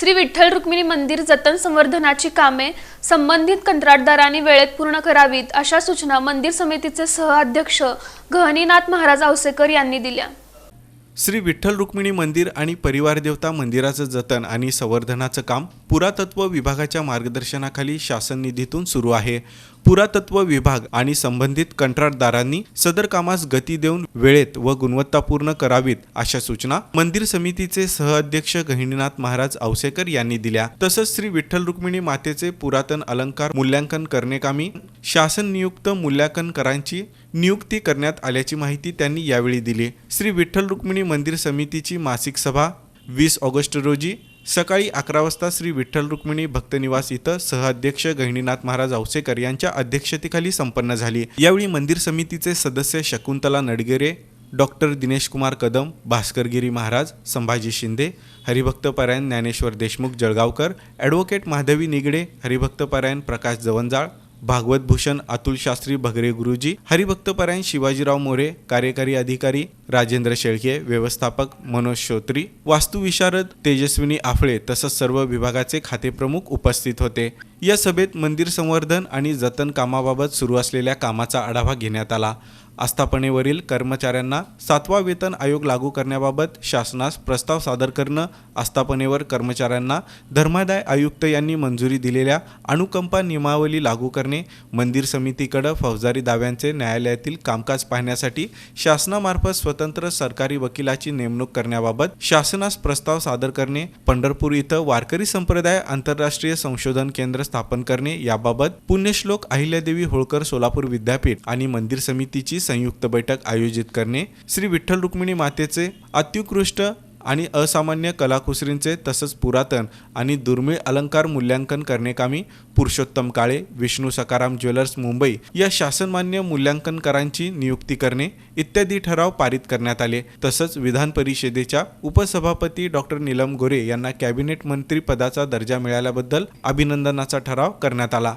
श्री विठ्ठल रुक्मिणी मंदिर जतन संवर्धनाची कामे संबंधित कंत्राटदारांनी वेळेत पूर्ण करावीत अशा सूचना मंदिर समितीचे सहअध्यक्ष गहनीनाथ महाराज औसेकर यांनी दिल्या. श्री विठ्ठल रुक्मिणी मंदिर आणि परिवार देवता मंदिराचं जतन आणि संवर्धनाचं काम पुरातत्व विभागाच्या मार्गदर्शनाखाली शासन निधीतून सुरू आहे. पुरातत्व विभाग आणि संबंधित कंत्राटदारांनी सदर कामास गती देऊन वेळेत व गुणवत्तापूर्ण करावीत अशा सूचना मंदिर समितीचे सहअध्यक्ष गहिनीनाथ महाराज औसेकर यांनी दिल्या. तसंच श्री विठ्ठल रुक्मिणी मातेचे पुरातन अलंकार मूल्यांकन करणे कामी शासन नियुक्त मूल्यांकनकरांची नियुक्ती करण्यात आल्याची माहिती त्यांनी यावेळी दिली. श्री विठ्ठल रुक्मिणी मंदिर समितीची मासिक सभा वीस ऑगस्ट रोजी सकाळी अकरा वाजता श्री विठ्ठल रुक्मिणी भक्तनिवास इथं सहअध्यक्ष गहिनीनाथ महाराज औसेकर यांच्या अध्यक्षतेखाली संपन्न झाली. यावेळी मंदिर समितीचे सदस्य शकुंतला नडगेरे डॉक्टर दिनेश कुमार कदम भास्करगिरी महाराज संभाजी शिंदे हरिभक्तपरायण ज्ञानेश्वर देशमुख जळगावकर ॲडव्होकेट माधवी निगडे हरिभक्तपरायण प्रकाश जवंजाळ भागवत भूषण अतुल शास्त्री भगरे गुरुजी हरिभक्तपरायण शिवाजीराव मोरे कार्यकारी अधिकारी राजेंद्र शेळके व्यवस्थापक मनोज श्रोत्री वास्तुविशारद तेजस्विनी आफळे तसंच सर्व विभागाचे खातेप्रमुख उपस्थित होते. या सभेत मंदिर संवर्धन आणि जतन कामाबाबत सुरू असलेल्या कामाचा आढावा घेण्यात आला. आस्थापनेवरील कर्मचाऱ्यांना सातवा वेतन आयोग लागू करण्याबाबत शासनास प्रस्ताव सादर करणं आस्थापनेवर कर्मचाऱ्यांना धर्मादाय आयुक्त यांनी मंजुरी दिलेल्या अनुकंपा नियमावली लागू करणे मंदिर समितीकडं फौजदारी दाव्यांचे न्यायालयातील कामकाज पाहण्यासाठी शासनामार्फत स्वतंत्र सरकारी वकिलाची नेमणूक करण्याबाबत शासनास प्रस्ताव सादर करणे पंढरपूर इथं वारकरी संप्रदाय आंतरराष्ट्रीय संशोधन केंद्र स्थापन करणे याबाबत पुण्यश्लोक अहिल्यादेवी होळकर सोलापूर विद्यापीठ आणि मंदिर समितीची संयुक्त बैठक आयोजित करणे. श्री विठ्ठल रुक्मिणी मातेचे अत्युत्कृष्ट आणि असामान्य कलाकुसरींचे तसंच पुरातन आणि दुर्मिळ अलंकार मूल्यांकन करण्याकामी पुरुषोत्तम काळे विष्णू सकाराम ज्वेलर्स मुंबई या शासनमान्य मूल्यांकनकारांची नियुक्ती करणे इत्यादी ठराव पारित करण्यात आले. तसंच विधान परिषदेच्या उपसभापती डॉक्टर नीलम गोरे यांना कॅबिनेट मंत्री पदाचा दर्जा मिळाल्याबद्दल अभिनंदनाचा ठराव करण्यात आला.